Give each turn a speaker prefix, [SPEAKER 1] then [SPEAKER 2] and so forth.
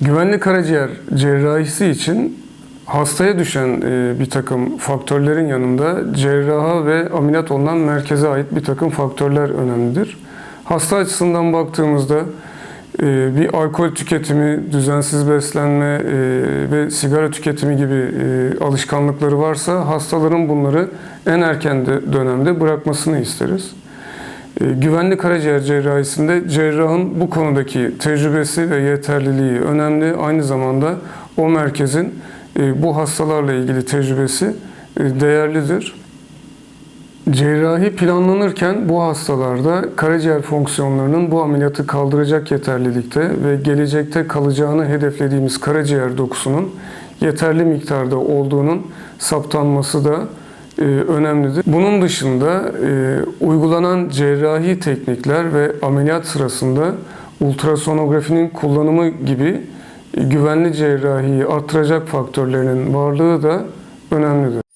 [SPEAKER 1] Güvenli karaciğer cerrahisi için hastaya düşen e, bir takım faktörlerin yanında cerraha ve ameliyat olunan merkeze ait bir takım faktörler önemlidir. Hasta açısından baktığımızda e, bir alkol tüketimi, düzensiz beslenme e, ve sigara tüketimi gibi alışkanlıkları varsa hastaların bunları en erken de- dönemde bırakmasını isteriz. E, Güvenli karaciğer cerrahisinde cerrahın bu konudaki tecrübesi ve yeterliliği önemli. Aynı zamanda o merkezin e, bu hastalarla ilgili tecrübesi e, değerlidir. Cerrahi planlanırken bu hastalarda karaciğer fonksiyonlarının bu ameliyatı kaldıracak yeterlilikte ve gelecekte kalacağını hedeflediğimiz karaciğer dokusunun yeterli miktarda olduğunun saptanması da e, önemlidir. Bunun dışında e, uygulanan cerrahi teknikler ve ameliyat sırasında ultrasonografinin kullanımı gibi e, güvenli cerrahiyi artıracak faktörlerin varlığı da önemlidir.